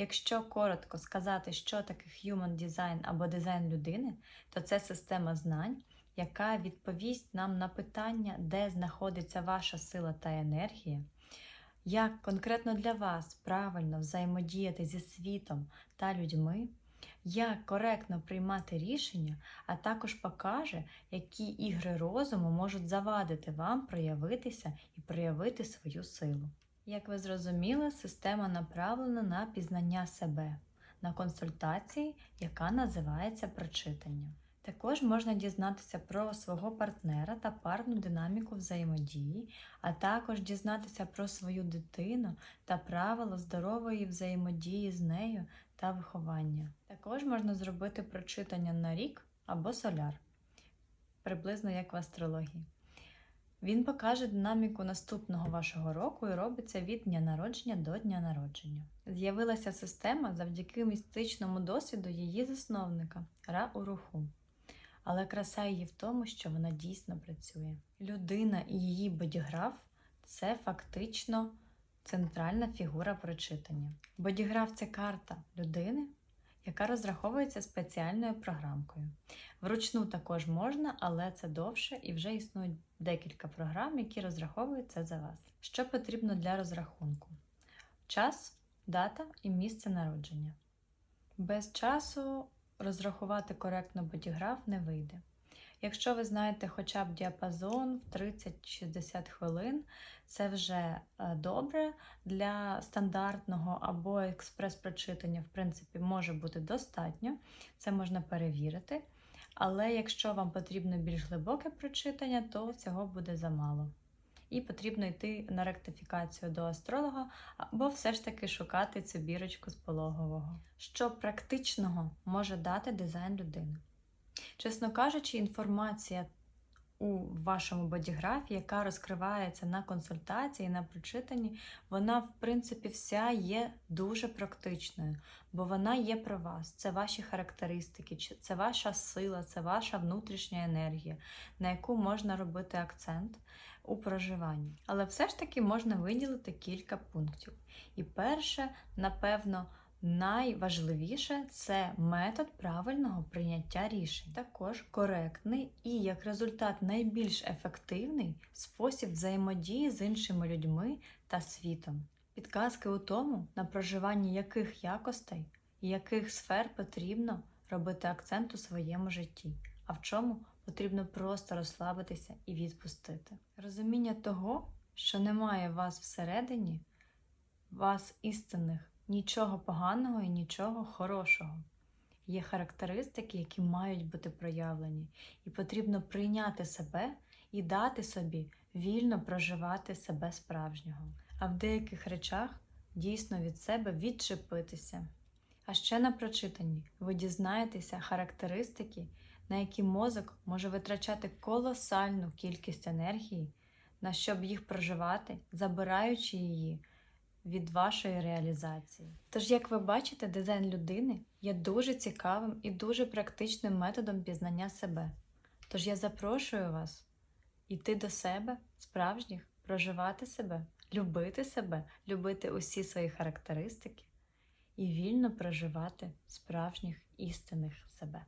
Якщо коротко сказати, що таке Human Design або дизайн людини, то це система знань, яка відповість нам на питання, де знаходиться ваша сила та енергія, як конкретно для вас правильно взаємодіяти зі світом та людьми, як коректно приймати рішення, а також покаже, які ігри розуму можуть завадити вам проявитися і проявити свою силу. Як ви зрозуміли, система направлена на пізнання себе, на консультації, яка називається прочитання. Також можна дізнатися про свого партнера та парну динаміку взаємодії, а також дізнатися про свою дитину та правила здорової взаємодії з нею та виховання. Також можна зробити прочитання на рік або соляр, приблизно як в астрології. Він покаже динаміку наступного вашого року і робиться від дня народження до дня народження. З'явилася система завдяки містичному досвіду її засновника Ра Уруху. Але краса її в тому, що вона дійсно працює. Людина і її бодіграф це фактично центральна фігура прочитання. Бодіграф це карта людини, яка розраховується спеціальною програмкою. Вручну також можна, але це довше і вже існують декілька програм, які розраховують це за вас. Що потрібно для розрахунку? Час, дата і місце народження. Без часу розрахувати коректно бодіграф не вийде. Якщо ви знаєте хоча б діапазон в 30-60 хвилин, це вже е, добре для стандартного або експрес-прочитання, в принципі, може бути достатньо, це можна перевірити. Але якщо вам потрібно більш глибоке прочитання, то цього буде замало. І потрібно йти на ректифікацію до астролога, або все ж таки шукати цю бірочку з пологового. Що практичного може дати дизайн людини? Чесно кажучи, інформація у вашому бодіграфі, яка розкривається на консультації, на прочитанні, вона, в принципі, вся є дуже практичною, бо вона є про вас. Це ваші характеристики, це ваша сила, це ваша внутрішня енергія, на яку можна робити акцент у проживанні. Але все ж таки можна виділити кілька пунктів. І перше, напевно, Найважливіше це метод правильного прийняття рішень, також коректний і, як результат, найбільш ефективний спосіб взаємодії з іншими людьми та світом. Підказки у тому, на проживанні яких якостей і яких сфер потрібно робити акцент у своєму житті, а в чому потрібно просто розслабитися і відпустити. Розуміння того, що немає вас всередині, вас істинних нічого поганого і нічого хорошого. Є характеристики, які мають бути проявлені, і потрібно прийняти себе і дати собі вільно проживати себе справжнього, а в деяких речах дійсно від себе відчепитися. А ще на прочитанні ви дізнаєтеся характеристики, на які мозок може витрачати колосальну кількість енергії, на щоб їх проживати, забираючи її від вашої реалізації. Тож, як ви бачите, дизайн людини є дуже цікавим і дуже практичним методом пізнання себе. Тож я запрошую вас йти до себе, справжніх, проживати себе, любити себе, любити усі свої характеристики і вільно проживати справжніх істинних себе.